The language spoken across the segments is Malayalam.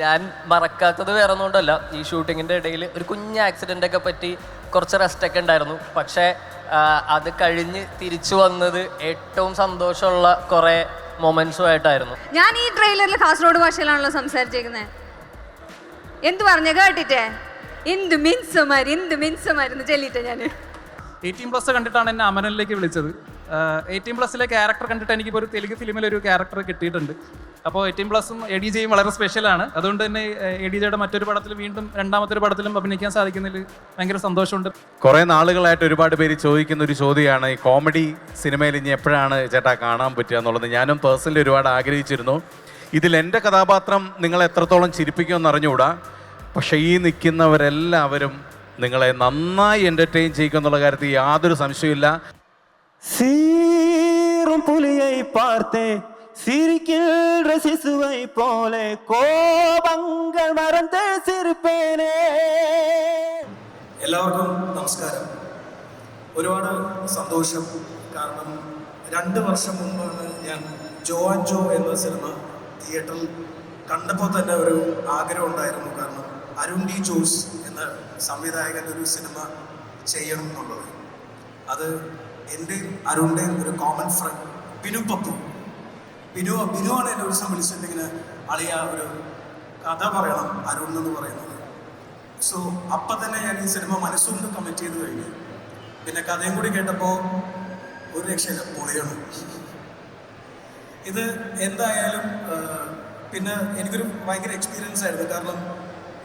ഞാൻ മറക്കാത്തത് വേറെ ഒന്നുകൊണ്ടല്ല ഈ ഷൂട്ടിങ്ങിന്റെ ഇടയിൽ ഒരു കുഞ്ഞ് ആക്സിഡന്റ് ഒക്കെ പറ്റി കുറച്ച് റെസ്റ്റ് ഒക്കെ ഉണ്ടായിരുന്നു. പക്ഷേ അത് കഴിഞ്ഞ് തിരിച്ചു വന്നത് ഏറ്റവും സന്തോഷമുള്ള കുറേ മൊമെന്റ്സുമായിട്ടായിരുന്നു. ആയിട്ടായിരുന്നു ഞാൻ ഈ ട്രെയിലറിൽ കാസർഗോഡ് ഭാഷയിലാണല്ലോ സംസാരിച്ചേക്കുന്നത് എന്ത് പറഞ്ഞ? കേട്ടിട്ടേ? എന്ത് മിൻസുമാർ എന്ത് മിൻസുമാർ എന്ന് ചൊല്ലിട്ടെ ഞാൻ എയ്റ്റീൻ പ്ലസ് കണ്ടിട്ടാണ് എന്നെ അമരനിലേക്ക് വിളിച്ചത്. എയ്റ്റീൻ പ്ലസിലെ ക്യാരക്ടർ കണ്ടിട്ട് എനിക്കിപ്പോൾ ഒരു തെലുങ്ക് ഫിലിമിൽ ഒരു ക്യാരക്ടർ കിട്ടിയിട്ടുണ്ട്. അപ്പോൾ എയ്റ്റീൻ പ്ലസും എ ഡി ജെയും വളരെ സ്പെഷ്യലാണ് അതുകൊണ്ട് തന്നെ എ ഡി ജെയുടെ മറ്റൊരു പടത്തിൽ വീണ്ടും രണ്ടാമത്തെ ഒരു പടത്തിലും അഭിനയിക്കാൻ സാധിക്കുന്നതിൽ ഭയങ്കര സന്തോഷമുണ്ട്. കുറെ നാളുകളായിട്ട് ഒരുപാട് പേര് ചോദിക്കുന്ന ഒരു ചോദ്യമാണ് ഈ കോമഡി സിനിമയിൽ ഇനി എപ്പോഴാണ് ചേട്ടാ കാണാൻ പറ്റുക എന്നുള്ളത്? ഞാനും പേഴ്സണലി ഒരുപാട് ആഗ്രഹിച്ചിരുന്നു. ഇതിൽ എന്റെ കഥാപാത്രം നിങ്ങളെ എത്രത്തോളം ചിരിപ്പിക്കുമെന്ന് അറിഞ്ഞുകൂടാ പക്ഷേ ഈ നിൽക്കുന്നവരെല്ലാവരും നിങ്ങളെ നന്നായി എന്റർടൈൻ ചെയ്യിക്കും എന്നുള്ള കാര്യത്തിൽ യാതൊരു സംശയമില്ല சீரும் புலியை பார்த்தே சிரிக்கின்ற சிசுவை போல கோபங்கள் மறந்து சிரிப்பேனே എല്ലാവർക്കും നമസ്കാരം ഒരുപാട് സന്തോഷം കാരണം രണ്ട് വർഷം മുമ്പാണ് ഞാൻ ജോ ആൻഡ് ജോ എന്ന സിനിമ തിയേറ്ററിൽ കണ്ടപ്പോൾ തന്നെ ഒരു ആഗ്രഹം ഉണ്ടായിരുന്നു കാരണം അരുൺ ഡി ജോസ് എന്ന സംവിധായകൻ്റെ ഒരു സിനിമ ചെയ്യണം എന്നുള്ളത് അത് എന്റെയും അരുണിന്റെയും ഒരു കോമൺ ഫ്രണ്ട് ബിനു പപ്പു. ബിനു ബിനുവാണ് എന്നെ ഒരു ദിവസം അളിയ ഒരു കഥ പറയണം അരുൺ എന്ന് പറയുന്നത്. സോ അപ്പം തന്നെ ഞാൻ ഈ സിനിമ മനസ്സുകൊണ്ട് കമ്മിറ്റ് ചെയ്ത് കഴിഞ്ഞു. പിന്നെ കഥയും കൂടി കേട്ടപ്പോൾ ഒരു രക്ഷയില്ല പൊളിയാണ്. ഇത് എന്തായാലും പിന്നെ എനിക്കൊരു ഭയങ്കര എക്സ്പീരിയൻസ് ആയിരുന്നു. കാരണം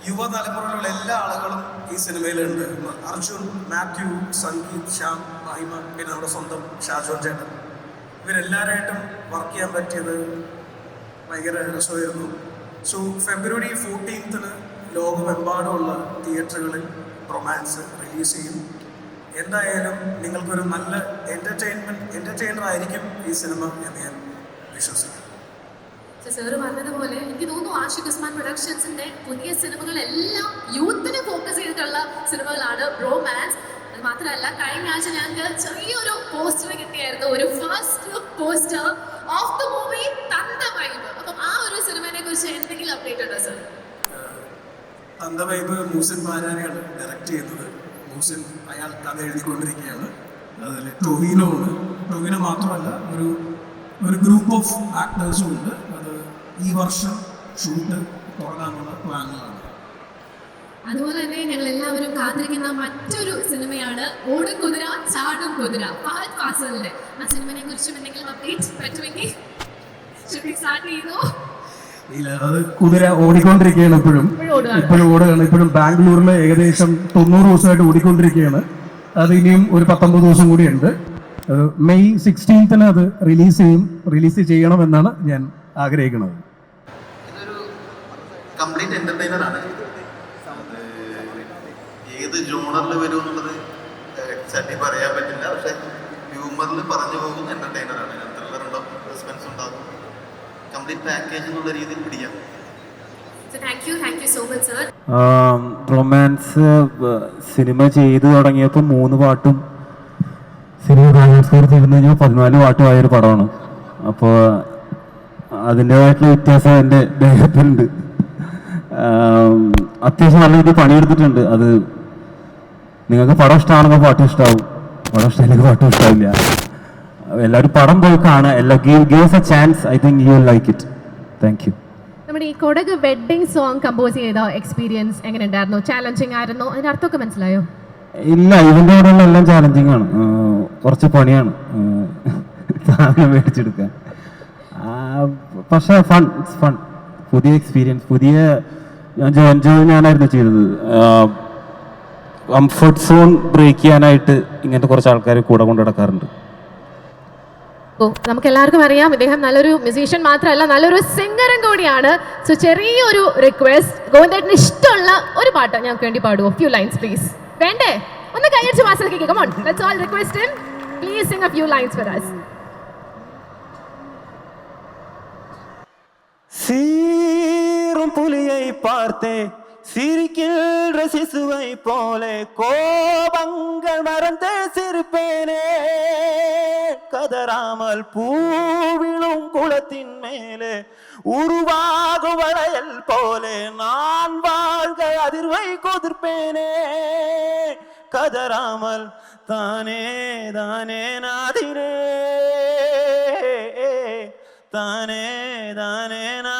യുവതലമുറയിലുള്ള എല്ലാ ആളുകളും ഈ സിനിമയിലുണ്ട്. അർജുൻ മാത്യു സംഗീത് ശ്യാം മഹിമ പിന്നെ നമ്മുടെ സ്വന്തം ഷാജോൻ ചേട്ടൻ. ഇവരെല്ലാവരായിട്ടും വർക്ക് ചെയ്യാൻ പറ്റിയത് ഭയങ്കര രസമായിരുന്നു. സോ ഫെബ്രുവരി ഫോർട്ടീൻത്തിന് ലോകമെമ്പാടുമുള്ള തിയേറ്ററുകളിൽ റൊമാൻസ് റിലീസ് ചെയ്യും. എന്തായാലും നിങ്ങൾക്കൊരു നല്ല എന്റർടൈൻമെന്റ് എന്റർടൈനർ ആയിരിക്കും ഈ സിനിമ എന്ന് ഞാൻ വിശ്വസിക്കുന്നു. സാറ് പറഞ്ഞതുപോലെ എനിക്ക് തോന്നുന്നു ആഷിഖ് ഉസ്മാൻ പ്രൊഡക്ഷൻസിന്റെ പുതിയ സിനിമകളെല്ലാം യൂത്തിനെ ഫോക്കസ് ചെയ്തിട്ടുള്ള സിനിമകളാണ് റോമാൻസ് അത് മാത്രമല്ല കഴിഞ്ഞ ആഴ്ച ഞങ്ങൾക്ക് ചെറിയൊരു പോസ്റ്റർ കിട്ടിയായിരുന്നു. ഒരു first poster of the movie തന്ത വൈബ് അപ്പം ആ ഒരു സിനിമയെ കുറിച്ച് എന്തെങ്കിലും അപ്ഡേറ്റ് ഉണ്ടോ സാർ തന്ത വൈബ് മൂസിൻ പാരാനെയാണ് ഡയറക്റ്റ് ചെയ്യുന്നത്. മൂസിൻ അയാൾ കഥ എഴുതിക്കൊണ്ടിരിക്കുകയാണ്. അതിൽ ടൊവിനോ ഉണ്ട് ടൊവിനോ മാത്രമല്ല ഒരു ഒരു ഗ്രൂപ്പ് ഓഫ് ആക്ടേഴ്സും ഉണ്ട്. ഈ വർഷം ഷൂട്ട് തുടങ്ങാനുള്ള പ്ലാനുകളാണ്. അതുപോലെ തന്നെ ഞങ്ങൾ എല്ലാവരും കാത്തിരിക്കുന്ന മറ്റൊരു സിനിമയാണ് ഓടും കുതിര ചാടും കുതിര ഫഹദ് ഫാസലിന്റെ ആ സിനിമയെ കുറിച്ചും എന്തെങ്കിലും അപ്ഡേറ്റ് പറ്റുമെങ്കിൽ സ്റ്റാർട്ട് ചെയ്തോ ഇല്ല അത് കുതിര ഓടിക്കൊണ്ടിരിക്കുകയാണ് ഇപ്പോഴും. ഇപ്പോഴും ഓടുകയാണ്. ഇപ്പോഴും ബാംഗ്ലൂരിൽ ഏകദേശം തൊണ്ണൂറ് ദിവസമായിട്ട് ഓടിക്കൊണ്ടിരിക്കുകയാണ്. അത് ഇനിയും ഒരു പത്തൊമ്പത് ദിവസം കൂടിയുണ്ട്. മെയ് സിക്സ്റ്റീൻത്തിന് അത് റിലീസ് ചെയ്യും. റിലീസ് ചെയ്യണമെന്നാണ് ഞാൻ ആഗ്രഹിക്കുന്നത്. കംപ്ലീറ്റ് എന്റർടൈനർ ആണ്. അത് ഏത് ജോണറിൽ വരും എന്നുള്ളത് എക്സാക്ട്ലി പറയാൻ പറ്റില്ല. പക്ഷെ ഹ്യൂമറിൽ പറഞ്ഞു പോകുന്ന എന്റർടൈനർ ആണ്. ത്രില്ലർ ഉണ്ടാവും സസ്പെൻസ് ഉണ്ടാകും കംപ്ലീറ്റ് പാക്കേജ് എന്നുള്ള രീതിയിൽ പിടിക്കാം. റൊമാൻസ് സിനിമ ചെയ്തു തുടങ്ങിയപ്പോൾ മൂന്ന് പാട്ടും സിനിമ റൊമാൻസ് സ്കോർ ചെയ്തെന്ന് കഴിഞ്ഞാൽ പതിനാല് പാട്ടുമായൊരു പടമാണ്. അപ്പോൾ അതിന്റെതായിട്ടുള്ള വ്യത്യാസം എന്റെ ദേഹത്തുണ്ട്. ആം, അത്യാവശ്യം നല്ല രീതിയിൽ പണിയെടുത്തിട്ടുണ്ട്. അത് നിങ്ങൾക്ക് പടം ഇഷ്ടമാണെങ്കിൽ പാട്ട് ഇഷ്ടമാവും പടം ഇഷ്ടമില്ലെങ്കിൽ പാട്ടും ഇഷ്ടമില്ല എല്ലാവരും പടം പോയി കാണുക. എല്ലാ give gives a chance I think you will like it thank you നമ്മുടെ ഈ കൊടക് വെഡ്ഡിംഗ് സോങ് കമ്പോസ് ചെയ്ത എക്സ്പീരിയൻസ് എങ്ങനെ ഉണ്ടായിരുന്നു ചാലഞ്ചിങ് ആയിരുന്നു. അതിന്റെ അർത്ഥമൊക്കെ മനസ്സിലായോ? ഇല്ല ഇതിന്റെ കൂടെയുള്ള എല്ലാം ചാലഞ്ചിങ് ആണ്. കുറച്ച് പണിയാണ്. സാധനം മേടിച്ചെടുക്കാൻ. പക്ഷേ ഫൺ ഫൺ പുതിയ എക്സ്പീരിയൻസ് പുതിയ ഞാൻ ജോയിൻ ജോയിൻ ഞാനായിരുന്നു ചെയ്തത്. കംഫർട്ട് സോൺ ബ്രേക്ക് ചെയ്യാനായിട്ട് ഇങ്ങനത്തെ കുറച്ച് ആൾക്കാർ കൂടെ കൊണ്ട് നടക്കാറുണ്ട്. ഓ നമുക്ക് എല്ലാവർക്കും അറിയാം ഇദ്ദേഹം നല്ലൊരു മ്യൂസീഷ്യൻ മാത്രമല്ല നല്ലൊരു സിംഗറും കൂടിയാണ്. സോ ചെറിയൊരു റിക്വസ്റ്റ് ഗോവിന്ദേട്ടന് ഇഷ്ടമുള്ള ഒരു പാട്ട് ഞങ്ങൾക്ക് വേണ്ടി പാടുവോ? ഫ്യൂ ലൈൻസ് പ്ലീസ് വേണ്ടേ? ഒന്ന് കൈയടിച്ച് മാസത്തേക്ക് come on let's all request him please sing a few lines for us. சீரும் புலியை பார்த்தே சிரிக்கின்ற சிசுவை போல கோபங்கள் மறந்து சிரிப்பேனே. கதராமல் பூவிழும் குளத்தின் மேலே உருவாகும் வளையல் போலே நான் வாழ்க அதிர்வை கொதிர்ப்பேனே. கதராமல் தானே தானே நாதிரே. தானே தானே நான்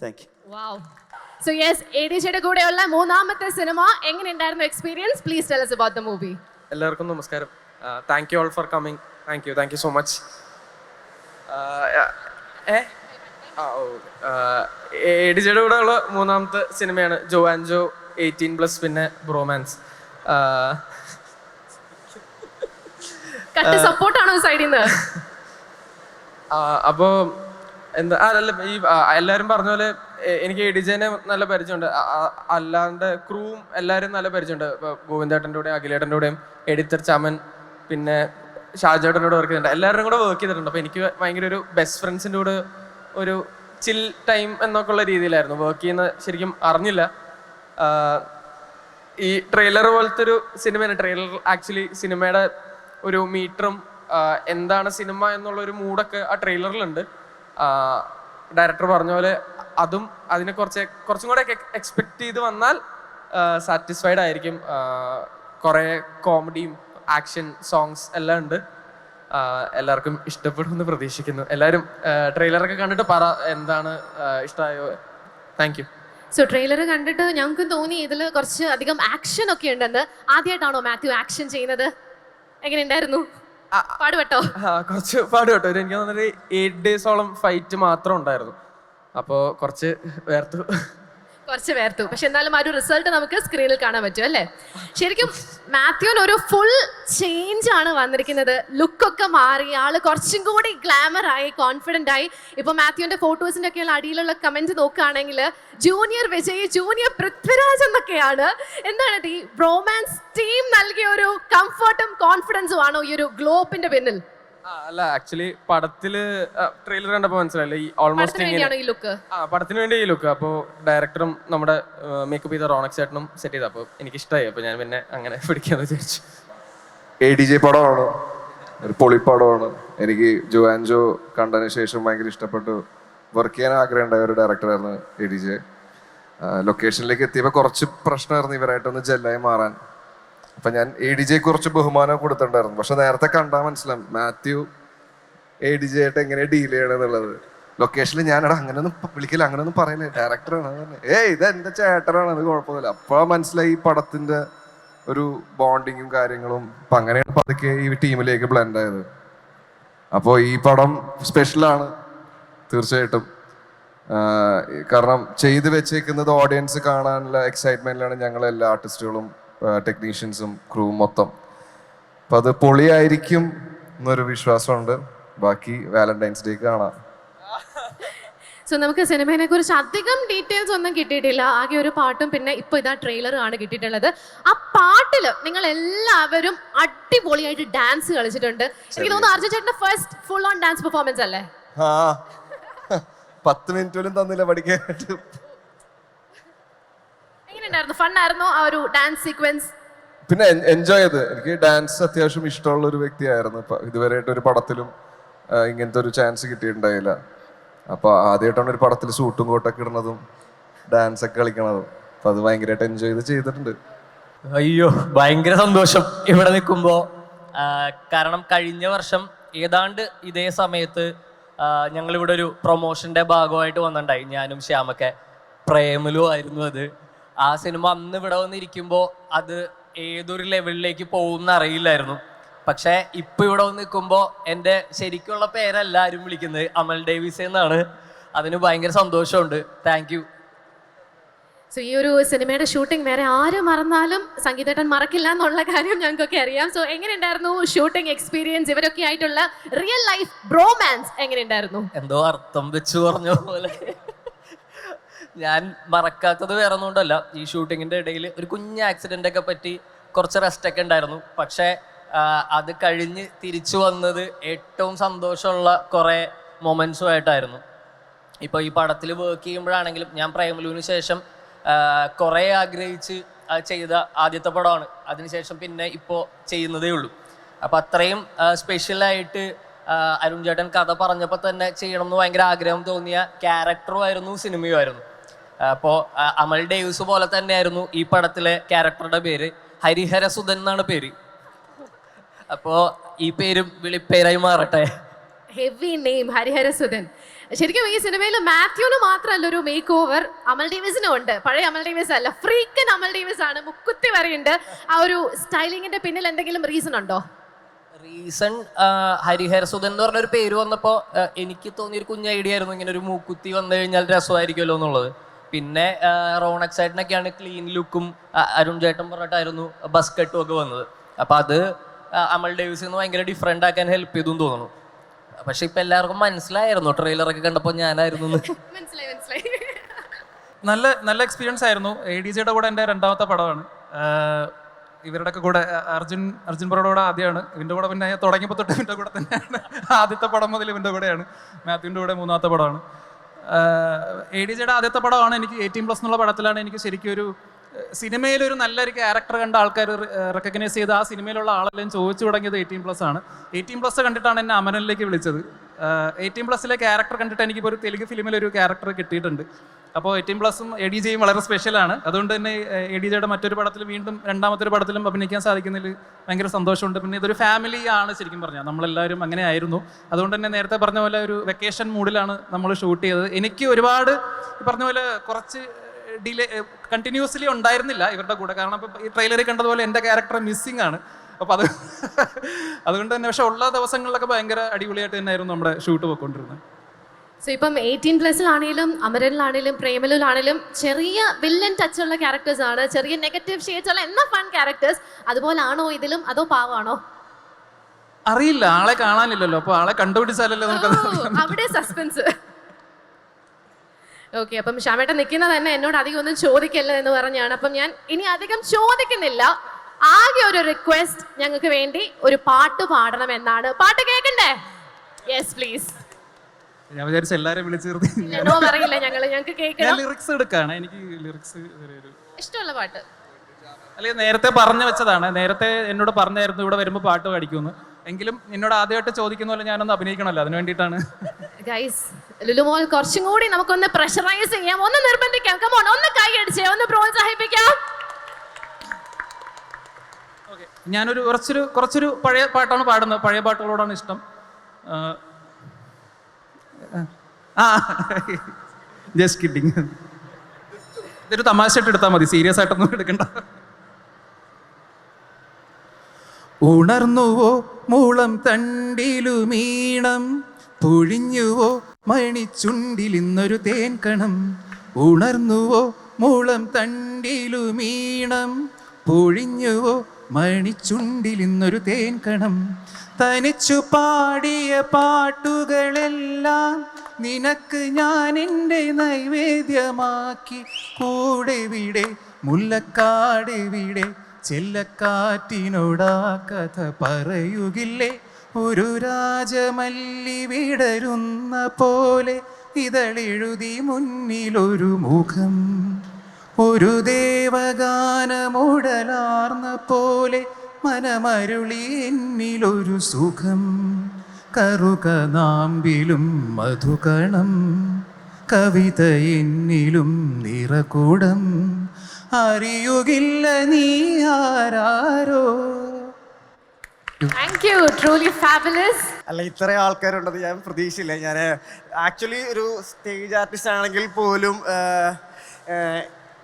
thank you wow so yes A D ജിയുടെ കൂടെയുള്ള മൂന്നാമത്തെ സിനിമ എങ്ങനെയുണ്ടായിരുന്നു experience please tell us about the movie. എല്ലാവർക്കും നമസ്കാരം. Thank you all for coming thank you thank you so much എഡിജയുടെ കൂടെ ഉള്ള മൂന്നാമത്തെ സിനിമയാണ് Jo and Jo eighteen plus പിന്നെ ബ്രോമാൻസ്. സപ്പോർട്ടാണോ സൈഡിൽ നിന്ന് അപ്പോൾ എന്താ ആ, അല്ല ഈ എല്ലാവരും പറഞ്ഞ പോലെ എനിക്ക് എഡിജനെ നല്ല പരിചയമുണ്ട്. അല്ലാണ്ട് ക്രൂവും എല്ലാവരും നല്ല പരിചയമുണ്ട്. ഗോവിന്ദേട്ടന്റെ കൂടെയും അഖിലേട്ടന്റെ കൂടെയും എഡിറ്റർ ചമൻ പിന്നെ ഷാജേട്ടന്റെ കൂടെ വർക്ക് ചെയ്തിട്ടുണ്ട്. എല്ലാവരും കൂടെ വർക്ക് ചെയ്തിട്ടുണ്ട്. അപ്പോൾ എനിക്ക് ഭയങ്കര ഒരു ബെസ്റ്റ് ഫ്രണ്ട്സിന്റെ കൂടെ ഒരു ചിൽ ടൈം എന്നൊക്കെ ഉള്ള രീതിയിലായിരുന്നു. വർക്ക് ചെയ്യുന്ന ശരിക്കും അറിഞ്ഞില്ല. ഈ ട്രെയിലർ പോലത്തെ ഒരു സിനിമയാണ് ട്രെയിലർ ആക്ച്വലി സിനിമയുടെ ഒരു മീറ്ററും എന്താണ് സിനിമ എന്നുള്ള ഒരു മൂഡൊക്കെ ആ ട്രെയിലറിലുണ്ട് ഡയറക്ടർ പറഞ്ഞ പോലെ അതും അതിനെ കുറച്ച് കുറച്ചും കൂടെ എക്സ്പെക്ട് ചെയ്ത് വന്നാൽ സാറ്റിസ്ഫൈഡ് ആയിരിക്കും. കുറേ കോമഡിയും ആക്ഷൻ സോങ്സ് എല്ലാം ഉണ്ട്. എല്ലാവർക്കും ഇഷ്ടപ്പെടുമെന്ന് പ്രതീക്ഷിക്കുന്നു. എല്ലാവരും ട്രെയിലറൊക്കെ കണ്ടിട്ട് പറ എന്താണ് ഇഷ്ടമായോ താങ്ക് യു സോ ട്രെയിലർ കണ്ടിട്ട് ഞങ്ങൾക്ക് തോന്നി ഇതിൽ കുറച്ച് അധികം ആക്ഷൻ ഒക്കെ ഉണ്ടെന്ന്. ആദ്യമായിട്ടാണോ മാത്യു ആക്ഷൻ ചെയ്യുന്നത്? എങ്ങനെ എങ്ങനെയുണ്ടായിരുന്നു പാടുപെട്ടോ? ആ, കുറച്ച് പാട് കേട്ടോ ഒരു എനിക്ക് തോന്നുന്നത് എയ്റ്റ് ഡേയ്സോളം ഫൈറ്റ് മാത്രം ഉണ്ടായിരുന്നു. അപ്പോൾ കുറച്ച് വേർത്തു കുറച്ച് വേർത്തു പക്ഷെ എന്നാലും ആ ഒരു റിസൾട്ട് നമുക്ക് സ്ക്രീനിൽ കാണാൻ പറ്റും അല്ലേ? ശരിക്കും മാത്യുവിന് ഒരു ഫുൾ ചേഞ്ച് ആണ് വന്നിരിക്കുന്നത്. ലുക്കൊക്കെ മാറി ആൾ കുറച്ചും കൂടി ഗ്ലാമർ ആയി കോൺഫിഡന്റ് ആയി. ഇപ്പൊ മാത്യുവിന്റെ ഫോട്ടോസിന്റെ ഒക്കെ അടിയിലുള്ള കമന്റ് നോക്കുകയാണെങ്കിൽ ജൂനിയർ വിജയ് ജൂനിയർ പൃഥ്വിരാജ് എന്നൊക്കെയാണ്. എന്താണ് ഈ റോമാൻസ് ടീം നൽകിയ ഒരു കംഫർട്ടും കോൺഫിഡൻസും ആണോ ഈ ഒരു ഗ്ലോപ്പിന്റെ പിന്നിൽ? അല്ല ആക്ച്വലി പടത്തിൽ ട്രെയിലർ കണ്ടപ്പോ മനസ്സിലായില്ലേ? ഈ ഓൾമോസ്റ്റ് ഇങ്ങനെ ആ പടത്തിന് വേണ്ടി ഈ ലുക്ക് അപ്പോൾ ഡയറക്ടറും നമ്മുടെ മേക്കപ്പ് ചെയ്ത റോണക്സ് ചേട്ടനും സെറ്റ് ചെയ്ത. അപ്പോൾ എനിക്ക് ഇഷ്ടമായി അപ്പോൾ ഞാൻ പിന്നെ അങ്ങനെ പിടിക്കാന്ന് വിചാരിച്ചു. എ ഡി ജെ പടമാണ്. ഒരു പൊളിപ്പടമാണ്. എനിക്ക് ജോ ആൻഡ് ജോ കണ്ടതിന് ശേഷം ഭയങ്കര ഇഷ്ടപ്പെട്ടു. വർക്ക് ചെയ്യാൻ ആഗ്രഹം ഉണ്ടായ ഒരു ഡയറക്ടറായിരുന്നു എ ഡി ജെ ലൊക്കേഷനിലേക്ക് എത്തിയപ്പോൾ കുറച്ച് പ്രശ്നമായിരുന്നു ഇവരായിട്ടൊന്ന് ജെല്ലായി മാറാൻ. അപ്പം ഞാൻ എ ഡി ജെ കുറച്ച് ബഹുമാനം കൊടുത്തിട്ടുണ്ടായിരുന്നു. പക്ഷെ നേരത്തെ കണ്ടാൽ മനസ്സിലാവും മാത്യു എ ഡി ജെ ആയിട്ട് എങ്ങനെ ഡീൽ ചെയ്യണമെന്നുള്ളത് ലൊക്കേഷനിൽ ഞാനടാ അങ്ങനെയൊന്നും വിളിക്കില്ല അങ്ങനെയൊന്നും പറയില്ല. ഡയറക്ടറാണ് ഏയ് ഇത് എന്റെ ചേട്ടനാണ് അത് കുഴപ്പമൊന്നുമില്ല. അപ്പോൾ മനസ്സിലായി ഈ പടത്തിന്റെ ഒരു ബോണ്ടിങ്ങും കാര്യങ്ങളും. അപ്പം അങ്ങനെയാണ് പതുക്കെ ഈ ടീമിലേക്ക് ബ്ലെൻഡ് ആയത്. അപ്പോൾ ഈ പടം സ്പെഷ്യലാണ് തീർച്ചയായിട്ടും. കാരണം ചെയ്ത് വെച്ചേക്കുന്നത് ഓഡിയൻസ് കാണാനുള്ള എക്സൈറ്റ്മെന്റിലാണ് ഞങ്ങൾ എല്ലാ ആർട്ടിസ്റ്റുകളും ടെക്നീഷ്യൻസും ക്രൂ മൊത്തം. അപ്പം അത് പൊളിയായിരിക്കും എന്നൊരു വിശ്വാസമുണ്ട്. ബാക്കി വാലന്റൈൻസ് ഡേ കാണാം. സോ നമുക്ക് സിനിമയെ കുറിച്ച് അധികം ഡീറ്റെയിൽസ് ഒന്നും കിട്ടിയിട്ടില്ല. ആകെ ഒരു പാട്ടും പിന്നെ ഇപ്പൊ ഇതാ ട്രെയിലറുമാണ് ആണ് കിട്ടിയിട്ടുള്ളത്. ആ പാട്ടിൽ നിങ്ങൾ എല്ലാവരും അടിപൊളിയായിട്ട് ഡാൻസ് കളിച്ചിട്ടുണ്ട്. എനിക്ക് തോന്നുന്നു അർജുൻ ചേട്ടന്റെ first full on dance performance അല്ലേ പത്ത് മിനിറ്റ് പോലും തന്നില്ല പഠിക്കാനായിട്ട്. എങ്ങനെയുണ്ടായിരുന്നു ഫൺ ആയിരുന്നു ആ ഒരു ഡാൻസ് സീക്വൻസ് പിന്നെ എൻജോയ് ചെയ്ത്. എനിക്ക് ഡാൻസ് അത്യാവശ്യം ഇഷ്ടമുള്ള ഒരു വ്യക്തിയായിരുന്നു. ഇപ്പൊ ഇതുവരെയായിട്ട് ഒരു പടത്തിലും ഇങ്ങനത്തെ ഒരു ചാൻസ് കിട്ടിയിട്ടുണ്ടായില്ല. അപ്പൊ ആദ്യമായിട്ടാണ് ഒരു പടത്തിൽ സൂട്ടും കോട്ടൊക്കെ ഇടുന്നതും ഡാൻസ് ഒക്കെ കളിക്കണതും. അപ്പൊ അത് ഭയങ്കരമായിട്ട് എൻജോയ് ചെയ്ത് ചെയ്തിട്ടുണ്ട്. അയ്യോ ഭയങ്കര സന്തോഷം ഇവിടെ നിൽക്കുമ്പോൾ കാരണം കഴിഞ്ഞ വർഷം ഏതാണ്ട് ഇതേ സമയത്ത് ഞങ്ങളിവിടെ ഒരു പ്രൊമോഷന്റെ ഭാഗമായിട്ട് വന്നിട്ടുണ്ടായി. ഞാനും ശ്യാമൊക്കെ. പ്രേമലും ആയിരുന്നു അത്. ആ സിനിമ അന്ന് ഇവിടെ വന്നിരിക്കുമ്പോൾ അത് ഏതൊരു ലെവലിലേക്ക് പോകുമെന്ന് അറിയില്ലായിരുന്നു. പക്ഷെ ഇപ്പം ഇവിടെ വന്ന് നിൽക്കുമ്പോൾ എന്റെ ശരിക്കുള്ള പേരല്ല ആരും വിളിക്കുന്നത്. അമൽ ഡേവിസ് എന്നാണ്. അതിന് ഭയങ്കര സന്തോഷമുണ്ട്. താങ്ക് യു സോ ഈ ഒരു സിനിമയുടെ ഷൂട്ടിംഗ് വേറെ ആര് മറന്നാലും സംഗീതേട്ടൻ മറക്കില്ല എന്നുള്ള കാര്യം ഞങ്ങൾക്കൊക്കെ അറിയാം. സോ എങ്ങനെയുണ്ടായിരുന്നു ഷൂട്ടിംഗ് എക്സ്പീരിയൻസ് ഇവരൊക്കെ ആയിട്ടുള്ള റിയൽ ലൈഫ് ബ്രോമാൻസ് എങ്ങനെയുണ്ടായിരുന്നു? എന്തോ അർത്ഥം വെച്ചു പറഞ്ഞ പോലെ. ഞാൻ മറക്കാത്തത് വേറെ ഒന്നുകൊണ്ടല്ല ഈ ഷൂട്ടിങ്ങിന്റെ ഇടയിൽ ഒരു കുഞ്ഞ് ആക്സിഡന്റ് ഒക്കെ പറ്റി കുറച്ച് റെസ്റ്റ് ഒക്കെ ഉണ്ടായിരുന്നു. പക്ഷേ അത് കഴിഞ്ഞ് തിരിച്ചു വന്നത് ഏറ്റവും സന്തോഷമുള്ള കുറേ മൊമെന്റ്സും ആയിട്ടായിരുന്നു ഇപ്പോൾ ഈ പടത്തിൽ വർക്ക് ചെയ്യുമ്പോഴാണെങ്കിലും ഞാൻ പ്രേമലുവിന് ശേഷം കുറേ ആഗ്രഹിച്ച് ചെയ്ത ആദ്യത്തെ പടമാണ്. അതിനുശേഷം പിന്നെ ഇപ്പോൾ ചെയ്യുന്നതേ ഉള്ളൂ. അപ്പോൾ അത്രയും സ്പെഷ്യലായിട്ട് അരുൺ ചേട്ടൻ കഥ പറഞ്ഞപ്പോൾ തന്നെ ചെയ്യണം എന്ന് ഭയങ്കര ആഗ്രഹം തോന്നിയ ക്യാരക്ടറും ആയിരുന്നു സിനിമയും ആയിരുന്നു. അപ്പോൾ അമൽ ഡേവിസ് പോലെ തന്നെയായിരുന്നു ഈ പടത്തിലെ ക്യാരക്ടറുടെ പേര്. ഹരിഹര സുധൻ എന്നാണ് പേര്. അപ്പോ ഈ പേരും വിളിപ്പേരായി മാറട്ടെ. ഹെവി നെയിം ഹരിഹരസുധൻ ശരിക്കും ഈ സിനിമയിൽ മാത്യുവിന് മാത്രമല്ല ഒരു മേക്ക് ഓവർ അമൽ ഡേവിസിനും ഉണ്ട്. പഴയ അമൽ ഡേവിസ് അല്ല ഫ്രീക്കൻ അമൽ ഡേവിസ് ആണ്. മുക്കുത്തി വരെയുണ്ട്. ആ ഒരു സ്റ്റൈലിങ്ങിന്റെ പിന്നിൽ എന്തെങ്കിലും റീസൺ ഉണ്ടോ? റീസൺ ഹരിഹര സുധൻ എന്ന് പറഞ്ഞൊരു പേര് വന്നപ്പോൾ എനിക്ക് തോന്നിയൊരു കുഞ്ഞ ഐഡിയ ആയിരുന്നു. ഇങ്ങനെ ഒരു മൂക്കുത്തി വന്നു കഴിഞ്ഞാൽ രസമായിരിക്കുമല്ലോ എന്നുള്ളത്. പിന്നെ റോണക് സൈഡിനൊക്കെയാണ് ക്ലീൻ ലുക്കും അരുൺ ചേട്ടൻ പറഞ്ഞിട്ടായിരുന്നു ബസ് കെട്ടും ഒക്കെ വന്നത്. അപ്പം അത് അമൽ ഡേവിസിൽ നിന്ന് ഭയങ്കര ഡിഫറെന്റ് ആക്കാൻ ഹെൽപ്പ് ചെയ്തു തോന്നുന്നു. പക്ഷെ ഇപ്പം എല്ലാവർക്കും മനസ്സിലായിരുന്നു ട്രെയിലറൊക്കെ കണ്ടപ്പോൾ ഞാനായിരുന്നു മനസ്സിലായി മനസ്സിലായി. നല്ല നല്ല എക്സ്പീരിയൻസ് ആയിരുന്നു. എ ഡി ജിയുടെ കൂടെ എന്റെ രണ്ടാമത്തെ പടമാണ്. ഇവരുടെ ഇവരുടെയൊക്കെ കൂടെ അർജുൻ അർജുൻ പറയുടെ കൂടെ ആദ്യമാണ്. ഇവന്റെ കൂടെ പിന്നെ തുടങ്ങിയപ്പോൾ തൊട്ട് ഇവന്റെ കൂടെ തന്നെയാണ്. ആദ്യത്തെ പടം മുതൽ ഇവന്റെ കൂടെയാണ്. മാത്യുവിന്റെ കൂടെ മൂന്നാമത്തെ പടമാണ്. എ ഡി ജിയുടെ ആദ്യത്തെ പടമാണ് എനിക്ക് എയ്റ്റീൻ പ്ലസ് എന്നുള്ള പടത്തിലാണ് എനിക്ക് ശരിക്കും ഒരു സിനിമയിലൊരു നല്ലൊരു ക്യാരക്ടർ കണ്ട ആൾക്കാർ റെക്കഗ്നൈസ് ചെയ്ത് ആ സിനിമയിലുള്ള ആളെല്ലാം ചോദിച്ചു തുടങ്ങിയത് എയ്റ്റീൻ പ്ലസ് ആണ്. എയ്റ്റീൻ പ്ലസ് കണ്ടിട്ടാണ് എന്നെ അമരനിലേക്ക് വിളിച്ചത്. എയ്റ്റീൻ പ്ലസിലെ ക്യാരക്ടർ കണ്ടിട്ട് എനിക്കിപ്പോൾ ഒരു തെലുങ്ക് ഫിലിമിൽ ഒരു ക്യാരക്ടർ കിട്ടിയിട്ടുണ്ട്. അപ്പോൾ എയ്റ്റീൻ പ്ലസും എ ഡി ജെയും വളരെ സ്പെഷ്യലാണ് അതുകൊണ്ട് തന്നെ എ ഡി ജെയുടെ മറ്റൊരു പടത്തിൽ വീണ്ടും രണ്ടാമത്തെ ഒരു പടത്തിലും അഭിനയിക്കാൻ സാധിക്കുന്നതിൽ ഭയങ്കര സന്തോഷമുണ്ട്. പിന്നെ ഇതൊരു ഫാമിലി ആണ് ശരിക്കും പറഞ്ഞാൽ നമ്മളെല്ലാവരും അങ്ങനെ ആയിരുന്നു. അതുകൊണ്ട് തന്നെ നേരത്തെ പറഞ്ഞ പോലെ ഒരു വെക്കേഷൻ മൂഡിലാണ് നമ്മൾ ഷൂട്ട് ചെയ്തത്. എനിക്ക് ഒരുപാട് ഈ പറഞ്ഞ പോലെ കുറച്ച് ഡിലേ കണ്ടിന്യൂസ്ലി ഉണ്ടായിരുന്നില്ല ഇവരുടെ കൂടെ. കാരണം ഇപ്പോൾ ഈ ട്രെയിലറിൽ കണ്ടതുപോലെ എന്റെ ക്യാരക്ടർ മിസ്സിംഗ് ആണ്. അപ്പോൾ അത് അതുകൊണ്ട് തന്നെ പക്ഷെ ഉള്ള ദിവസങ്ങളിലൊക്കെ ഭയങ്കര അടിപൊളിയായിട്ട് തന്നെയായിരുന്നു നമ്മുടെ ഷൂട്ട് പോയിക്കൊണ്ടിരുന്നത്. സോ ഇപ്പം എയ്റ്റീൻ പ്ലസിലാണെങ്കിലും അമരനിലാണെങ്കിലും പ്രേമലിലാണെങ്കിലും ചെറിയ വില്ലൻ ടച്ച് ഉള്ള ക്യാരക്ടേഴ്സ് ആണ് ചെറിയ നെഗറ്റീവ് ഷെയ്ഡ്സ് ഉള്ള എന്നാ ഫൺ ക്യാരക്ടേഴ്സ് അതുപോലെ ആണോ ഇതിലും? അതോ പാവാണോ? അറിയില്ല ആളെ കാണാനില്ലല്ലോ. അപ്പോൾ ആളെ കണ്ടുപിടിച്ചാലല്ലേ നമുക്ക് അവിടെ സസ്പെൻസ് ഓക്കെ അപ്പം ശ്യാമേട്ടൻ നിൽക്കുന്നത് തന്നെ എന്നോട് അധികം ഒന്നും ചോദിക്കല്ല എന്ന് പറഞ്ഞാണ്. അപ്പം ഞാൻ ഇനി അധികം ചോദിക്കുന്നില്ല. ആകെ ഒരു റിക്വസ്റ്റ് ഞങ്ങൾക്ക് വേണ്ടി ഒരു പാട്ട് പാടണം എന്നാണ്. പാട്ട് കേൾക്കണ്ടേ യെസ് പ്ലീസ് ഞാൻ വിചാരിച്ച എല്ലാരും വിളിച്ചു അറിയില്ല ഞങ്ങൾ ഞങ്ങൾക്ക് ഞാൻ കേൾക്കണം ലിറിക്സ് എടുക്കാണ്. എനിക്ക് ലിറിക്സ് ഇഷ്ടമുള്ള പാട്ട്. അല്ലെങ്കിൽ നേരത്തെ പറഞ്ഞു വെച്ചതാണ്. നേരത്തെ എന്നോട് പറഞ്ഞായിരുന്നു ഇവിടെ വരുമ്പോൾ പാട്ട് പഠിക്കുമെന്ന്. എങ്കിലും എന്നോട് ആദ്യമായിട്ട് ചോദിക്കുന്ന പോലെ ഞാനൊന്ന് അഭിനയിക്കണമല്ലോ അതിന് വേണ്ടിയിട്ടാണ്. ഗൈസ് ലുലുമോൾ കുറച്ചും കൂടി നമുക്കൊന്ന് പ്രഷറൈസ് ചെയ്യാം. ഒന്ന് നിർബന്ധിക്കാം. കമോൺ ഒന്ന് കൈ അടിച്ചേ ഒന്ന് പ്രോത്സാഹിപ്പിക്കാം. ഞാനൊരു കുറച്ചൊരു കുറച്ചൊരു പഴയ പാട്ടാണ് പാടുന്നത്. പഴയ പാട്ടുകളോടാണ് ഇഷ്ടം. ആ, ജസ്റ്റ് കിഡിങ് ഇതൊരു തമാശയായിട്ട് എടുത്താൽ മതി. സീരിയസ് ആയിട്ടൊന്നും എടുക്കണ്ട. ഉണർന്നുവോ മൂളം തണ്ടിലുമീണം പൊഴിഞ്ഞുവോ മണിച്ചുണ്ടിൽ ഇന്നൊരു തേൻകണം ഉണർന്നുവോ മൂളം തണ്ടിലുമീണം പൊഴിഞ്ഞുവോ മണിച്ചുണ്ടിൽ ഇന്നൊരു തേൻകണം തനിച്ചു പാടിയ പാട്ടുകളെല്ലാം നിനക്ക് ഞാൻ എന്റെ നൈവേദ്യമാക്കി. കൂടെ വിടെ മുല്ലക്കാട് വിടെ ചെല്ലക്കാറ്റിനോടാ കഥ പറയുകില്ലേ. ഒരു രാജമല്ലി വിടരുന്ന പോലെ ഇതളെഴുതി മുന്നിലൊരു മുഖം. ഒരു ദേവഗാനമുടലാർന്ന പോലെ മനമരുളി എന്നിലൊരു സുഖം. കറുക നാമ്പിലും മധുകണം കവിത എന്നിലും നിറകൂടം. അറിയുകില്ല നീ ആരാരോ. താങ്ക് യു ട്രൂലി ഫാബുലസ് അല്ല ഇത്രയും ആൾക്കാരുണ്ടെന്ന് ഞാൻ പ്രതീക്ഷയില്ല ഞാൻ ആക്ച്വലി ഒരു സ്റ്റേജ് ആർട്ടിസ്റ്റ് ആണെങ്കിൽ പോലും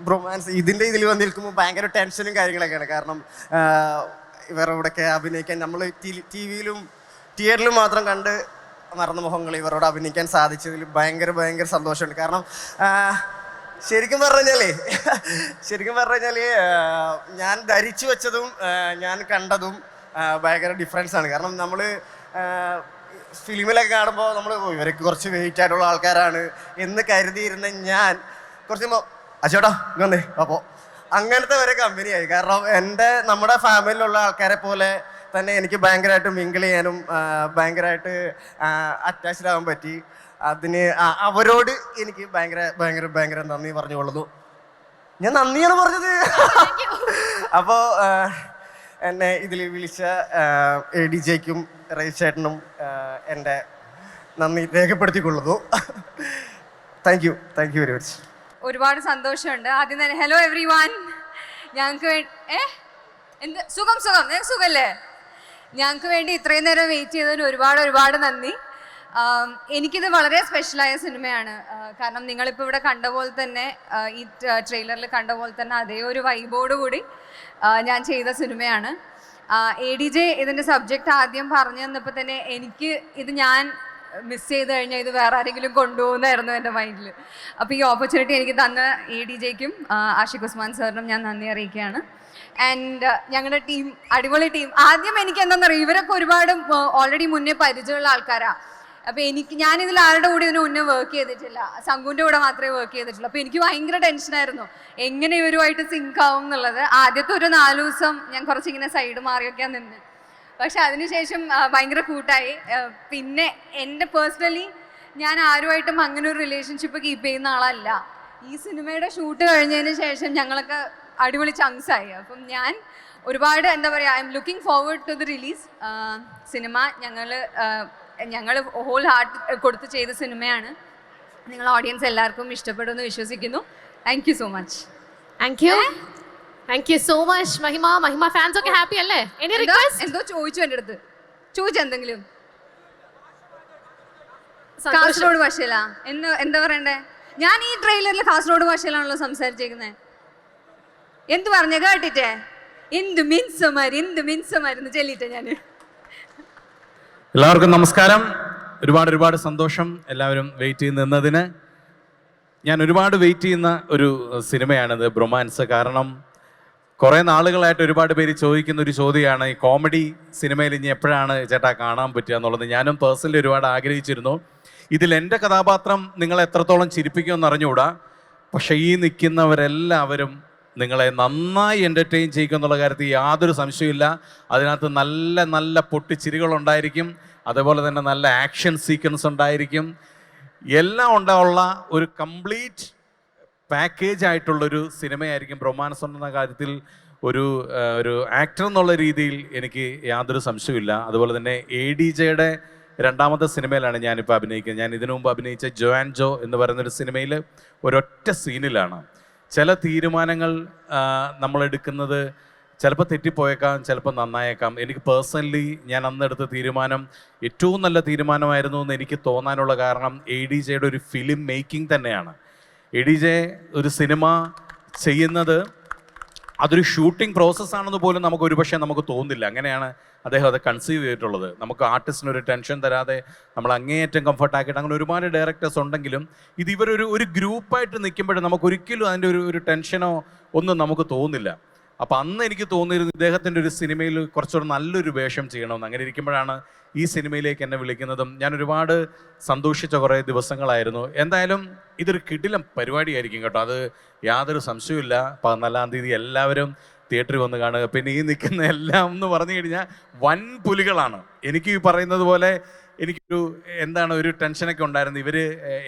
ബ്രൊമാൻസ് ഇതിന്റെ ഇതിൽ വന്ന് നിൽക്കുമ്പോൾ ഭയങ്കര ടെൻഷനും കാര്യങ്ങളൊക്കെയാണ്. കാരണം ആഹ്, ഇവരുടെ അഭിനയിക്കാൻ നമ്മൾ ടി വിയിലും തിയേറ്ററിലും മാത്രം കണ്ട് മറന്ന മുഖങ്ങൾ ഇവരോട് അഭിനയിക്കാൻ സാധിച്ചതിൽ ഭയങ്കര ഭയങ്കര സന്തോഷമുണ്ട്. കാരണം ശരിക്കും പറഞ്ഞു കഴിഞ്ഞാൽ ശരിക്കും പറഞ്ഞു കഴിഞ്ഞാൽ ഞാൻ ധരിച്ചു വെച്ചതും ഞാൻ കണ്ടതും ഭയങ്കര ഡിഫറൻസ് ആണ്. കാരണം നമ്മൾ ഫിലിമിലൊക്കെ കാണുമ്പോൾ നമ്മൾ ഇവരൊക്കെ കുറച്ച് വെയിറ്റ് ആയിട്ടുള്ള ആൾക്കാരാണ് എന്ന് കരുതിയിരുന്ന ഞാൻ കുറച്ച് അച്ചോട്ടാ ഇങ്ങ് അപ്പോ അപ്പോൾ അങ്ങനത്തെ വരെ കമ്പനിയായി കാരണം എന്റെ നമ്മുടെ ഫാമിലിയിലുള്ള ആൾക്കാരെ പോലെ തന്നെ എനിക്ക് ഭയങ്കരമായിട്ട് മിങ്കിൾ ചെയ്യാനും ഭയങ്കരമായിട്ട് അറ്റാച്ച്ഡ് ആവാൻ പറ്റി. അതിന് അവരോട് എനിക്ക് ഭയങ്കര ഭയങ്കര ഭയങ്കര നന്ദി പറഞ്ഞുകൊള്ളുന്നു ഞാൻ നന്ദിയാണ് പറഞ്ഞത്. അപ്പോൾ എന്നെ ഇതിൽ വിളിച്ച എ ഡി ജെക്കും റേച്ചേട്ടനും എന്റെ നന്ദി രേഖപ്പെടുത്തിക്കൊള്ളുന്നു. Thank you thank you very much ഒരുപാട് സന്തോഷമുണ്ട്. ആദ്യം തന്നെ ഹലോ എവ്രി വൺ ഞങ്ങൾക്ക് ഏ? എന്ത്? സുഖം സുഖം. ഞങ്ങൾക്ക് സുഖല്ലേ? ഞങ്ങൾക്ക് വേണ്ടി ഇത്രയും നേരം വെയിറ്റ് ചെയ്തതിന് ഒരുപാട് ഒരുപാട് നന്ദി. എനിക്കിത് വളരെ സ്പെഷ്യലായ സിനിമയാണ്. കാരണം നിങ്ങളിപ്പോൾ ഇവിടെ കണ്ട പോലെ തന്നെ ഈ ട്രെയിലറിൽ കണ്ട പോലെ തന്നെ അതേ ഒരു വൈബോട് കൂടി ഞാൻ ചെയ്ത സിനിമയാണ്. എ ഡി ജെ ഇതിന്റെ സബ്ജക്റ്റ് ആദ്യം പറഞ്ഞു തന്നപ്പോൾ തന്നെ എനിക്ക് ഇത് ഞാൻ മിസ് ചെയ്ത് കഴിഞ്ഞാൽ ഇത് വേറെ ആരെങ്കിലും കൊണ്ടുപോകുന്നായിരുന്നു എന്റെ മൈൻഡിൽ അപ്പോൾ ഈ ഓപ്പർച്യൂണിറ്റി എനിക്ക് തന്ന എ ഡി ജെക്കും ആഷിഖ് ഉസ്മാൻ സാറിനും ഞാൻ നന്ദി അറിയിക്കുകയാണ്. ആൻഡ് ഞങ്ങളുടെ ടീം അടിപൊളി ടീം ആദ്യം എനിക്ക് എന്താണെന്നറിയാം ഇവരൊക്കെ ഒരുപാട് ഓൾറെഡി മുന്നേ പരിചയമുള്ള ആൾക്കാരാണ് അപ്പോൾ എനിക്ക് ഞാനിതിൽ ആരുടെ കൂടെ ഇതിന് മുന്നേ വർക്ക് ചെയ്തിട്ടില്ല. സംഘുവിന്റെ കൂടെ മാത്രമേ വർക്ക് ചെയ്തിട്ടുള്ളൂ. അപ്പോൾ എനിക്ക് ഭയങ്കര ടെൻഷനായിരുന്നു എങ്ങനെ ഇവരുമായിട്ട് സിങ്ക് ആവും എന്നുള്ളത് ആദ്യത്തെ ഒരു നാല് ദിവസം ഞാൻ കുറച്ചിങ്ങനെ സൈഡ് മാറിയൊക്കെയാണ് നിന്ന്. പക്ഷെ അതിനുശേഷം ഭയങ്കര കൂട്ടായി. പിന്നെ എന്റെ പേഴ്സണലി ഞാൻ ആരുമായിട്ടും അങ്ങനെ ഒരു റിലേഷൻഷിപ്പ് കീപ്പ് ചെയ്യുന്ന ആളല്ല. ഈ സിനിമയുടെ ഷൂട്ട് കഴിഞ്ഞതിന് ശേഷം ഞങ്ങളൊക്കെ അടിപൊളി ചങ്സ് ആയി. അപ്പം ഞാൻ ഒരുപാട് എന്താ പറയുക I'm looking forward to the release cinema ഞങ്ങൾ ഞങ്ങൾ ഹോൾ ഹാർട്ട് കൊടുത്ത് ചെയ്ത സിനിമയാണ്. നിങ്ങൾ ഓഡിയൻസ് എല്ലാവർക്കും ഇഷ്ടപ്പെടുമെന്ന് വിശ്വസിക്കുന്നു. Thank you so much thank you thank you so much Mahima Mahima fans ഒക്കെ ഹാപ്പി അല്ലേ? എനി റിക്വസ്റ്റ് എന്തോ ചോദിച്ചു എന്റെ അടുത്ത്. ചോദിച്ചു എന്തെങ്കിലും? കാസർഗോഡ് ഭാഷയിലാ. എന്ന് എന്താ പറയണ്ടേ? ഞാൻ ഈ ട്രെയിലറിൽ കാസർഗോഡ് ഭാഷയിലാണല്ലോ സംസാരിച്ചേക്കുന്നത് എന്ത് പറഞ്ഞ? കേട്ടിട്ടേ? എന്ത് മിൻസമാര് എന്ത് മിൻസമാരെന്ന് ചൊല്ലിട്ടെ ഞാൻ എല്ലാവർക്കും നമസ്കാരം. ഒരുപാട് ഒരുപാട് സന്തോഷം എല്ലാവരും വെയിറ്റ് ചെയ്ത് നിന്നതിന്. ഞാൻ ഒരുപാട് വെയിറ്റ് ചെയ്യുന്ന ഒരു സിനിമയാണിത് ബ്രൊമാൻസ്. കാരണം കുറേ നാളുകളായിട്ട് ഒരുപാട് പേര് ചോദിക്കുന്ന ഒരു ചോദ്യമാണ് ഈ കോമഡി സിനിമയിൽ ഇനി എപ്പോഴാണ് ചേട്ടാ കാണാൻ പറ്റുക എന്നുള്ളത്. ഞാനും പേഴ്സണലി ഒരുപാട് ആഗ്രഹിച്ചിരുന്നു. ഇതിൽ എന്റെ കഥാപാത്രം നിങ്ങൾ എത്രത്തോളം ചിരിപ്പിക്കുമെന്ന് അറിഞ്ഞുകൂടാ. പക്ഷേ ഈ നിൽക്കുന്നവരെല്ലാവരും നിങ്ങളെ നന്നായി എന്റർടൈൻ ചെയ്യിക്കും എന്നുള്ള കാര്യത്തിൽ യാതൊരു സംശയമില്ല അതിനകത്ത് നല്ല നല്ല പൊട്ടിച്ചിരികളുണ്ടായിരിക്കും. അതേപോലെ തന്നെ നല്ല ആക്ഷൻ സീക്വൻസ് ഉണ്ടായിരിക്കും. എല്ലാം ഉണ്ടാവുള്ള ഒരു കംപ്ലീറ്റ് പാക്കേജ് ആയിട്ടുള്ളൊരു സിനിമയായിരിക്കും ബ്രഹ്മാനസം എന്ന കാര്യത്തിൽ ഒരു ഒരു ആക്ടർ എന്നുള്ള രീതിയിൽ എനിക്ക് യാതൊരു സംശയമില്ല അതുപോലെ തന്നെ എ ഡി ജെയുടെ രണ്ടാമത്തെ സിനിമയിലാണ് ഞാനിപ്പോൾ അഭിനയിക്കുന്നത്. ഞാൻ ഇതിനു മുമ്പ് അഭിനയിച്ച ജോ ആൻഡ് ജോ എന്ന് പറയുന്നൊരു സിനിമയിൽ ഒരൊറ്റ സീനിലാണ്. ചില തീരുമാനങ്ങൾ നമ്മളെടുക്കുന്നത് ചിലപ്പോൾ തെറ്റിപ്പോയേക്കാം ചിലപ്പോൾ നന്നായേക്കാം. എനിക്ക് പേഴ്സണലി ഞാൻ അന്ന് എടുത്ത തീരുമാനം ഏറ്റവും നല്ല തീരുമാനമായിരുന്നു എന്ന് എനിക്ക് തോന്നാനുള്ള കാരണം എ ഡി ജെയുടെ ഒരു ഫിലിം മേക്കിംഗ് തന്നെയാണ്. എ ഡി ഒരു സിനിമ ചെയ്യുന്നത് അതൊരു ഷൂട്ടിംഗ് പ്രോസസ്സാണെന്ന് പോലും നമുക്ക് ഒരുപക്ഷെ നമുക്ക് തോന്നില്ല അങ്ങനെയാണ് അദ്ദേഹം അത് കൺസീവ് ചെയ്തിട്ടുള്ളത്. നമുക്ക് ആർട്ടിസ്റ്റിന് ഒരു ടെൻഷൻ തരാതെ നമ്മൾ അങ്ങേയറ്റം കംഫർട്ട് ആക്കിയിട്ട് അങ്ങനെ ഒരുപാട് ഡയറക്ടേഴ്സ് ഉണ്ടെങ്കിലും ഇത് ഇവരൊരു ഒരു ഗ്രൂപ്പായിട്ട് നിൽക്കുമ്പോഴും നമുക്ക് ഒരിക്കലും അതിന്റെ ഒരു ഒരു ടെൻഷനോ ഒന്നും നമുക്ക് തോന്നില്ല അപ്പം അന്ന് എനിക്ക് തോന്നിയിരുന്നു ഇദ്ദേഹത്തിന്റെ ഒരു സിനിമയിൽ കുറച്ചുകൂടെ നല്ലൊരു വേഷം ചെയ്യണമെന്ന്. അങ്ങനെ ഇരിക്കുമ്പോഴാണ് ഈ സിനിമയിലേക്ക് എന്നെ വിളിക്കുന്നതും ഞാൻ ഒരുപാട് സന്തോഷിച്ച കുറേ ദിവസങ്ങളായിരുന്നു. എന്തായാലും ഇതൊരു കിടിലം പരിപാടിയായിരിക്കും കേട്ടോ. അത് യാതൊരു സംശയമില്ല പതിനാലാം തീയതി എല്ലാവരും തിയേറ്ററിൽ വന്ന് കാണുക. പിന്നെ ഈ നിൽക്കുന്ന എല്ലാം എന്ന് പറഞ്ഞു കഴിഞ്ഞാൽ വൻ പുലികളാണ് എനിക്ക് ഈ പറയുന്നത് പോലെ എനിക്കൊരു എന്താണ് ഒരു ടെൻഷനൊക്കെ ഉണ്ടായിരുന്നത് ഇവർ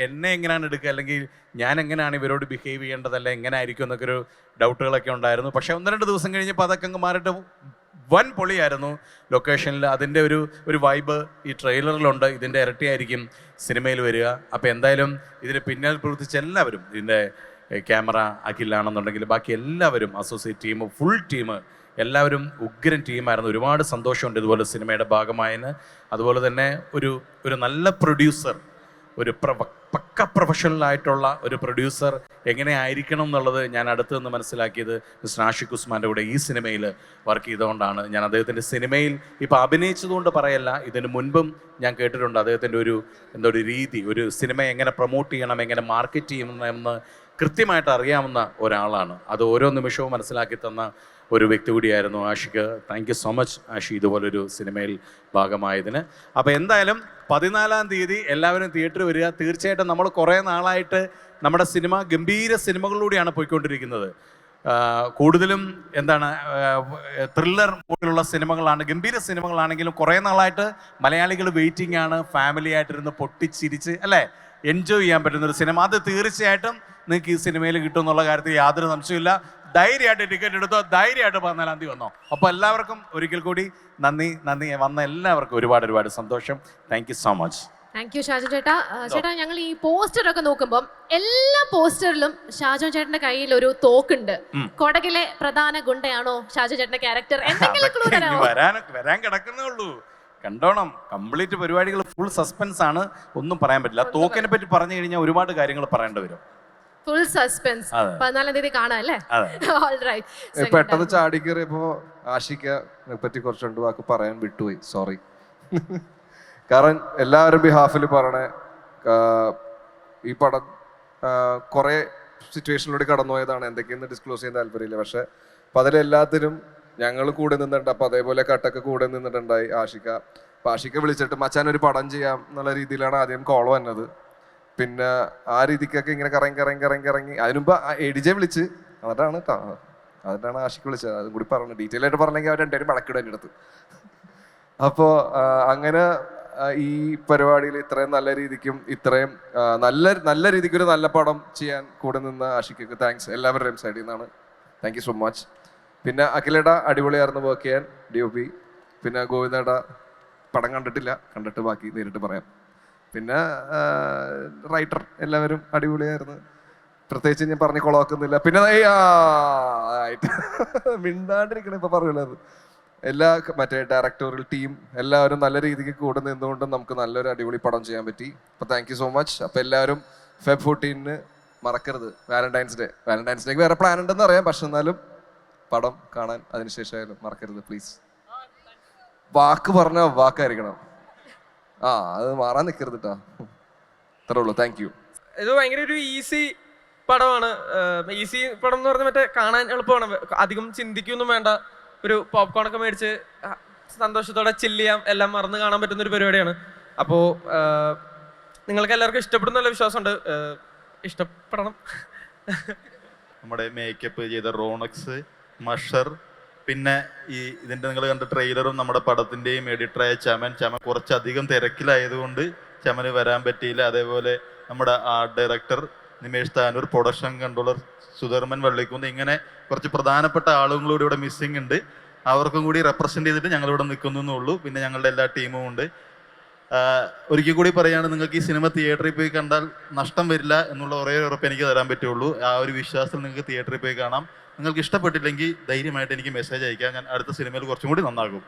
എന്നെ എങ്ങനെയാണ് എടുക്കുക? അല്ലെങ്കിൽ ഞാൻ എങ്ങനെയാണ് ഇവരോട് ബിഹേവ് ചെയ്യേണ്ടതല്ല? എങ്ങനെ ആയിരിക്കും എന്നൊക്കെ ഒരു ഡൗട്ടുകളൊക്കെ ഉണ്ടായിരുന്നു. പക്ഷേ ഒന്ന് രണ്ട് ദിവസം കഴിഞ്ഞപ്പോൾ അതൊക്കെ അങ്ങ് മാറിയിട്ട് വൻ പൊളിയായിരുന്നു. ലൊക്കേഷനിൽ അതിന്റെ ഒരു ഒരു വൈബ് ഈ ട്രെയിലറിലുണ്ട് ഇതിന്റെ ഇരട്ടിയായിരിക്കും സിനിമയിൽ വരിക. അപ്പോൾ എന്തായാലും ഇതിന് പിന്നിൽ പ്രവർത്തിച്ച എല്ലാവരും ഇതിന്റെ ക്യാമറ അഖിലാണെന്നുണ്ടെങ്കിൽ ബാക്കി എല്ലാവരും അസോസിയേറ്റ് ടീം ഫുൾ ടീം എല്ലാവരും ഉഗ്രൻ ടീമായിരുന്നു. ഒരുപാട് സന്തോഷമുണ്ട് ഇതുപോലെ സിനിമയുടെ ഭാഗമായതിന് അതുപോലെ തന്നെ ഒരു ഒരു നല്ല പ്രൊഡ്യൂസർ ഒരു പക്ക പ്രൊഫഷണൽ ആയിട്ടുള്ള ഒരു പ്രൊഡ്യൂസർ എങ്ങനെ ആയിരിക്കണം എന്നുള്ളത് ഞാൻ അടുത്ത് നിന്ന് മനസ്സിലാക്കിയത് മിസ്റ്റർ ആഷിഖ് ഉസ്മാന്റെ കൂടെ ഈ സിനിമയിൽ വർക്ക് ചെയ്തുകൊണ്ടാണ്. ഞാൻ അദ്ദേഹത്തിന്റെ സിനിമയിൽ ഇപ്പോൾ അഭിനയിച്ചതുകൊണ്ട് പറയല്ല ഇതിന് മുൻപും ഞാൻ കേട്ടിട്ടുണ്ട് അദ്ദേഹത്തിന്റെ ഒരു എന്താ ഒരു രീതി ഒരു സിനിമ എങ്ങനെ പ്രൊമോട്ട് ചെയ്യണം എങ്ങനെ മാർക്കറ്റ് ചെയ്യണം എന്ന് കൃത്യമായിട്ട് അറിയാവുന്ന ഒരാളാണ്. അത് ഓരോ നിമിഷവും മനസ്സിലാക്കി തന്ന ഒരു വ്യക്തി കൂടിയായിരുന്നു Ashiq thank you so much Ashi ഇതുപോലൊരു സിനിമയിൽ ഭാഗമായതിന്. അപ്പോൾ എന്തായാലും പതിനാലാം തീയതി എല്ലാവരും തിയേറ്ററിൽ വരിക. തീർച്ചയായിട്ടും നമ്മൾ കുറേ നാളായിട്ട് നമ്മുടെ സിനിമ ഗംഭീര സിനിമകളിലൂടെയാണ് പോയിക്കൊണ്ടിരിക്കുന്നത്. കൂടുതലും എന്താണ് ത്രില്ലർ പോലുള്ള സിനിമകളാണ് ഗംഭീര സിനിമകളാണെങ്കിലും കുറേ നാളായിട്ട് മലയാളികൾ വെയിറ്റിംഗ് ആണ് ഫാമിലി ആയിട്ടിരുന്ന് പൊട്ടിച്ചിരിച്ച് അല്ലേ? എൻജോയ് ചെയ്യാൻ പറ്റുന്ന ഒരു സിനിമ. അത് തീർച്ചയായിട്ടും നിങ്ങൾക്ക് ഈ സിനിമയിൽ കിട്ടും എന്നുള്ള കാര്യത്തിൽ യാതൊരു സംശയമില്ല ധൈര്യമായിട്ട് ടിക്കറ്റ് എടുത്തോ? ധൈര്യമായിട്ട് പതിനാലാം തീയതി വന്നോ? അപ്പോൾ എല്ലാവർക്കും ഒരിക്കൽ കൂടി നന്ദി നന്ദി. വന്ന എല്ലാവർക്കും ഒരുപാട് ഒരുപാട് സന്തോഷം. Thank so much thank you Shaju ചേട്ടാ. ചേട്ടാ ഞങ്ങൾ ഈ പോസ്റ്റർ ഒക്കെ നോക്കുമ്പോൾ എല്ലാ പോസ്റ്ററിലും ഷാജു ചേട്ടന്റെ കയ്യിൽ ഒരു തോക്കുണ്ട്. കൊടകിലെ പ്രധാന ഗുണ്ടയാണോ ഷാജു ചേട്ടന്റെ ക്യാരക്ടർ എന്തെങ്കിലും വരാൻ കിടക്കുന്നേ ഉള്ളൂ. കണ്ടോണം. കംപ്ലീറ്റ് പരിപാടികൾ ഫുൾ സസ്പെൻസ് ആണ്. ഒന്നും പറയാൻ പറ്റില്ല. തോക്കിനെ പറ്റി പറഞ്ഞു കഴിഞ്ഞാൽ ഒരുപാട് കാര്യങ്ങൾ പറയേണ്ടി വരും. ഫുൾ സസ്പെൻസ് അതെ. പതിനാലാം തീയതി കാണാം അല്ലേ? പെട്ടെന്ന് ചാടി കയറിയപ്പോ ആഷിക്കനെ പറ്റി കുറച്ച് രണ്ട് വാക്ക് പറയാൻ വിട്ടുപോയി. സോറി കാരണം എല്ലാവരും ബിഹാഫിൽ പറയണേ ഈ പടം കുറെ സിറ്റുവേഷനിലൂടെ കടന്നുപോയതാണ്. എന്തൊക്കെയെന്ന് ഡിസ്ക്ലോസ് ചെയ്യാൻ താല്പര്യമില്ല. പക്ഷെ അപ്പൊ അതിലെല്ലാത്തിനും ഞങ്ങൾ കൂടെ നിന്നിട്ടുണ്ട്. അപ്പൊ അതേപോലെ കട്ടൊക്കെ കൂടെ നിന്നിട്ടുണ്ടായി ആഷിക്ക. അപ്പൊ ആഷിക്ക വിളിച്ചിട്ട് മച്ചാൻ ഒരു പടം ചെയ്യാം എന്നുള്ള രീതിയിലാണ് ആദ്യം കോൾ വന്നത്. പിന്നെ ആ രീതിക്കൊക്കെ ഇങ്ങനെ കറങ്ങി കറങ്ങി കറങ്ങി കറങ്ങി. അതിനുമ്പ് മുമ്പ് എഡിജെ വിളിച്ച്. ട്ടാ. എന്നിട്ടാണ് ആഷിക്ക് വിളിച്ചത്. അതും കൂടി പറഞ്ഞു. ഡീറ്റെയിൽ ആയിട്ട് പറഞ്ഞെങ്കിൽ അവർ രണ്ടുപേരും മടക്കിടും എന്റെ അടുത്ത്. അപ്പോൾ അങ്ങനെ ഈ പരിപാടിയിൽ ഇത്രയും നല്ല രീതിക്കും ഇത്രയും നല്ല നല്ല രീതിക്ക് ഒരു നല്ല പടം ചെയ്യാൻ കൂടെ നിന്ന ആഷിക്കൊക്കെ താങ്ക്സ് എല്ലാവരുടെയും സൈഡിൽ നിന്നാണ്. താങ്ക് യു സോ മച്ച് പിന്നെ അഖിലേട അടിപൊളിയായിരുന്നു വർക്ക് ചെയ്യാൻ. ഡി ഒ പി പിന്നെ ഗോവിന്ദേട പടം കണ്ടിട്ടില്ല. കണ്ടിട്ട് ബാക്കി നേരിട്ട് പറയാം. പിന്നെ റൈറ്റർ എല്ലാവരും അടിപൊളിയായിരുന്നു. പ്രത്യേകിച്ച് ഞാൻ പറഞ്ഞ് കൊളാക്കുന്നില്ല പിന്നെ ആയിട്ട് മിണ്ടാണ്ടിരിക്കണ ഇപ്പൊ പറയുള്ളത് എല്ലാ മറ്റേ ഡയറക്ടോറിയൽ ടീം എല്ലാവരും നല്ല രീതിക്ക് കൂടെ നിന്നുകൊണ്ട് നമുക്ക് നല്ലൊരു അടിപൊളി പടം ചെയ്യാൻ പറ്റി. അപ്പൊ താങ്ക് സോ മച്ച് അപ്പൊ എല്ലാവരും ഫെബ് ഫോർട്ടീനിന് മറക്കരുത്. വാലന്റൈൻസ് ഡേ വാലന്റൈൻസ് ഡേക്ക് വേറെ പ്ലാൻ ഉണ്ടെന്ന് അറിയാം. പക്ഷെ എന്നാലും പടം കാണാൻ അതിനുശേഷമായാലും മറക്കരുത് പ്ലീസ് വാക്ക് പറഞ്ഞ വാക്കായിരിക്കണം. ആ അത് മാറാൻ നിൽക്കരുത് കേട്ടോ അത്രേ ഉള്ളൂ. താങ്ക് യു ഇത് ഭയങ്കര ഒരു ഈസി പടമാണ്. ഈസി പടം എന്ന് പറഞ്ഞാൽ മറ്റേ കാണാൻ എളുപ്പമാണ്. അധികം ചിന്തിക്കൊന്നും വേണ്ട. ഒരു പോപ്കോൺ ഒക്കെ മേടിച്ച് സന്തോഷത്തോടെ ചില്ല് ചെയ്യാം. എല്ലാം മറന്ന് കാണാൻ പറ്റുന്ന ഒരു പരിപാടിയാണ്. അപ്പോൾ നിങ്ങൾക്ക് എല്ലാവർക്കും ഇഷ്ടപ്പെടുന്നുള്ള വിശ്വാസമുണ്ട്. ഇഷ്ടപ്പെടണം. നമ്മുടെ മേക്കപ്പ് ചെയ്ത റോണക്സ് മഷർ പിന്നെ ഈ ഇതിന്റെ നിങ്ങൾ കണ്ട ട്രെയിലറും നമ്മുടെ പടത്തിന്റെയും എഡിറ്ററായ ചമൻ. ചമൻ കുറച്ചധികം തിരക്കിലായതുകൊണ്ട് ചമന് വരാൻ പറ്റിയില്ല. അതേപോലെ നമ്മുടെ art director Nimesh Tanur production controller Sudharman Vallikkunnu ഇങ്ങനെ കുറച്ച് പ്രധാനപ്പെട്ട ആളുകളൂടെ ഇവിടെ മിസ്സിംഗ് ഉണ്ട്. അവർക്കും കൂടി റെപ്രസെന്റ് ചെയ്തിട്ട് ഞങ്ങൾ ഇവിടെ നിൽക്കുന്നു എന്നുള്ളൂ. പിന്നെ ഞങ്ങളുടെ എല്ലാ ടീമും ഉണ്ട്. ഒരിക്കൽ കൂടി പറയുകയാണ് നിങ്ങൾക്ക് ഈ സിനിമ തിയേറ്ററിൽ പോയി കണ്ടാൽ നഷ്ടം വരില്ല എന്നുള്ള ഒരേ ഉറപ്പ് എനിക്ക് തരാൻ പറ്റുള്ളൂ. ആ ഒരു വിശ്വാസത്തിൽ നിങ്ങൾക്ക് തിയേറ്ററിൽ പോയി കാണാം. നിങ്ങൾക്ക് ഇഷ്ടപ്പെട്ടില്ലെങ്കിൽ ധൈര്യമായിട്ട് എനിക്ക് മെസ്സേജ് അയക്കാം ഞാൻ അടുത്ത സിനിമയിൽ കുറച്ചും കൂടി നന്നാകും.